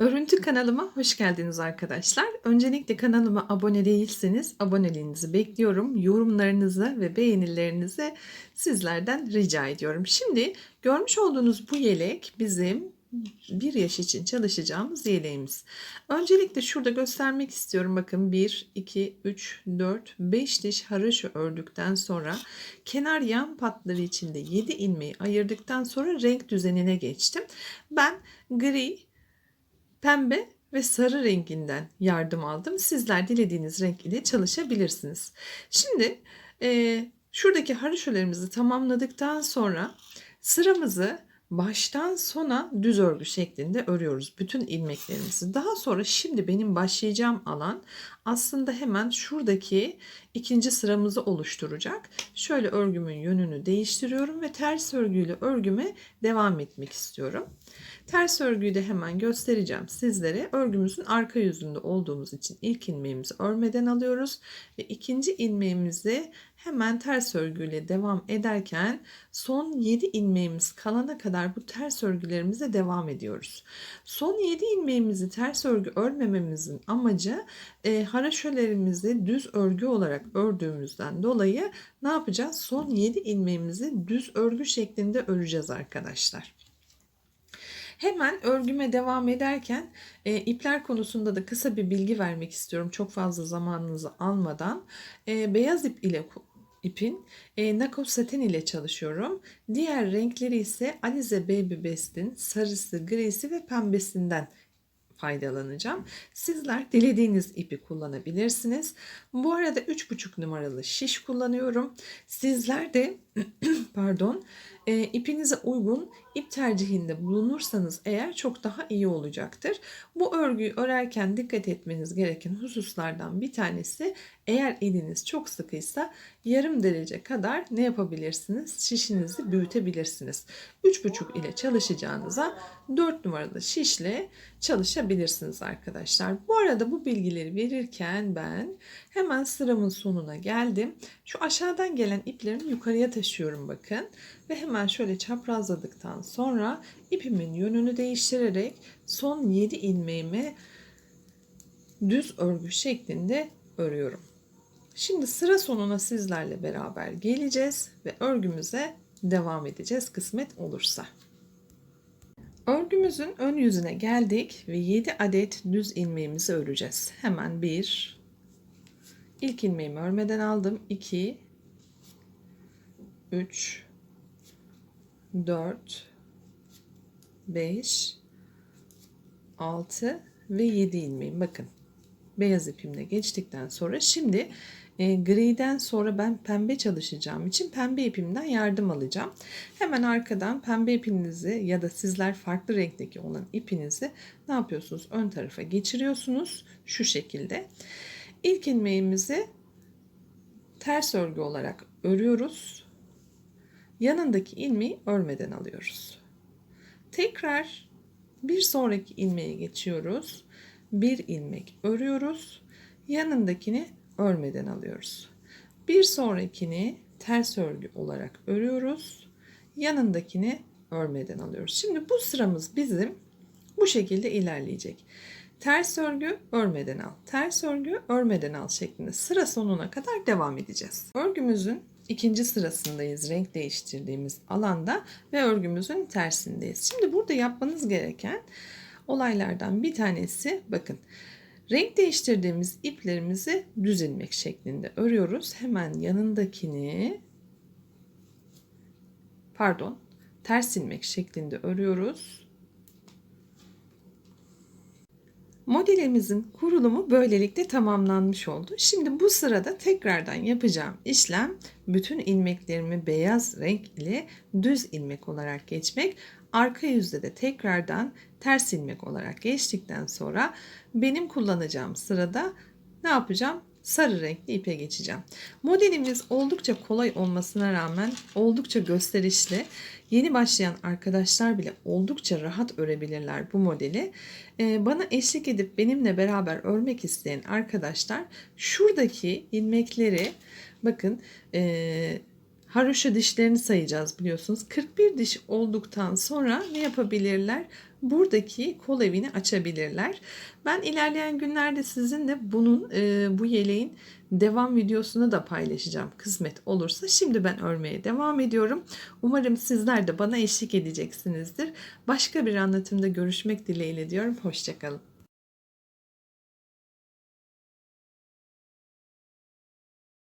Örüntü kanalıma hoş geldiniz arkadaşlar. Öncelikle kanalıma abone değilseniz aboneliğinizi bekliyorum. Yorumlarınızı ve beğenilerinizi sizlerden rica ediyorum. Şimdi görmüş olduğunuz bu yelek bizim bir yaş için çalışacağımız yeleğimiz. Öncelikle şurada göstermek istiyorum. Bakın 1, 2, 3, 4, 5 diş haraşo ördükten sonra kenar yan patları içinde 7 ilmeği ayırdıktan sonra renk düzenine geçtim. Ben gri, pembe ve sarı renginden yardım aldım. Sizler dilediğiniz renk ile çalışabilirsiniz. Şimdi e, şuradaki haroşolarımızı tamamladıktan sonra sıramızı baştan sona düz örgü şeklinde örüyoruz bütün ilmeklerimizi. Daha sonra şimdi benim başlayacağım alan aslında hemen şuradaki ikinci sıramızı oluşturacak. Şöyle örgümün yönünü değiştiriyorum ve ters örgüyle örgüme devam etmek istiyorum. Ters örgüyü de hemen göstereceğim sizlere. Örgümüzün arka yüzünde olduğumuz için ilk ilmeğimizi örmeden alıyoruz ve ikinci ilmeğimizi hemen ters örgüyle devam ederken son 7 ilmeğimiz kalana kadar bu ters örgülerimize devam ediyoruz. Son 7 ilmeğimizi ters örgü örmememizin amacı e, haraşölerimizi düz örgü olarak ördüğümüzden dolayı ne yapacağız? Son 7 ilmeğimizi düz örgü şeklinde öreceğiz arkadaşlar. Hemen örgüme devam ederken e, ipler konusunda da kısa bir bilgi vermek istiyorum. Çok fazla zamanınızı almadan. E, beyaz ip ile ipin e, Nako saten ile çalışıyorum. Diğer renkleri ise Alize Baby Best'in sarısı, grisi ve pembesinden faydalanacağım. Sizler dilediğiniz ipi kullanabilirsiniz. Bu arada 3,5 numaralı şiş kullanıyorum. Sizler de pardon e, ipinize uygun ip tercihinde bulunursanız eğer çok daha iyi olacaktır. Bu örgüyü örerken dikkat etmeniz gereken hususlardan bir tanesi eğer eliniz çok sıkıysa yarım derece kadar ne yapabilirsiniz? Şişinizi büyütebilirsiniz. 3,5 ile çalışacağınıza 4 numaralı şişle çalışabilirsiniz arkadaşlar. Bu arada bu bilgileri verirken ben hemen sıramın sonuna geldim. Şu aşağıdan gelen iplerimi yukarıya taşıyorum bakın. Ve hemen şöyle çaprazladıktan sonra ipimin yönünü değiştirerek son 7 ilmeğimi düz örgü şeklinde örüyorum. Şimdi sıra sonuna sizlerle beraber geleceğiz ve örgümüze devam edeceğiz kısmet olursa. Örgümüzün ön yüzüne geldik ve 7 adet düz ilmeğimizi öreceğiz. Hemen 1 ilk ilmeğimi örmeden aldım. 2 3 4 5 6 ve 7 ilmeğim. Bakın beyaz ipimle geçtikten sonra şimdi e, griden sonra ben pembe çalışacağım için pembe ipimden yardım alacağım. Hemen arkadan pembe ipinizi ya da sizler farklı renkteki olan ipinizi ne yapıyorsunuz? Ön tarafa geçiriyorsunuz şu şekilde. İlk ilmeğimizi ters örgü olarak örüyoruz. Yanındaki ilmeği örmeden alıyoruz. Tekrar bir sonraki ilmeğe geçiyoruz. Bir ilmek örüyoruz. Yanındakini örmeden alıyoruz. Bir sonrakini ters örgü olarak örüyoruz. Yanındakini örmeden alıyoruz. Şimdi bu sıramız bizim bu şekilde ilerleyecek. Ters örgü örmeden al. Ters örgü örmeden al şeklinde sıra sonuna kadar devam edeceğiz. Örgümüzün ikinci sırasındayız renk değiştirdiğimiz alanda ve örgümüzün tersindeyiz. Şimdi burada yapmanız gereken olaylardan bir tanesi bakın renk değiştirdiğimiz iplerimizi düz ilmek şeklinde örüyoruz. Hemen yanındakini pardon ters ilmek şeklinde örüyoruz. Modelimizin kurulumu böylelikle tamamlanmış oldu. Şimdi bu sırada tekrardan yapacağım işlem bütün ilmeklerimi beyaz renk ile düz ilmek olarak geçmek. Arka yüzde de tekrardan ters ilmek olarak geçtikten sonra benim kullanacağım sırada ne yapacağım? sarı renkli ipe geçeceğim. Modelimiz oldukça kolay olmasına rağmen oldukça gösterişli. Yeni başlayan arkadaşlar bile oldukça rahat örebilirler bu modeli. Ee, bana eşlik edip benimle beraber örmek isteyen arkadaşlar şuradaki ilmekleri bakın e, haroşa dişlerini sayacağız biliyorsunuz. 41 diş olduktan sonra ne yapabilirler? Buradaki kol evini açabilirler. Ben ilerleyen günlerde sizinle bunun e, bu yeleğin devam videosunu da paylaşacağım kısmet olursa. Şimdi ben örmeye devam ediyorum. Umarım sizler de bana eşlik edeceksinizdir. Başka bir anlatımda görüşmek dileğiyle diyorum. Hoşçakalın.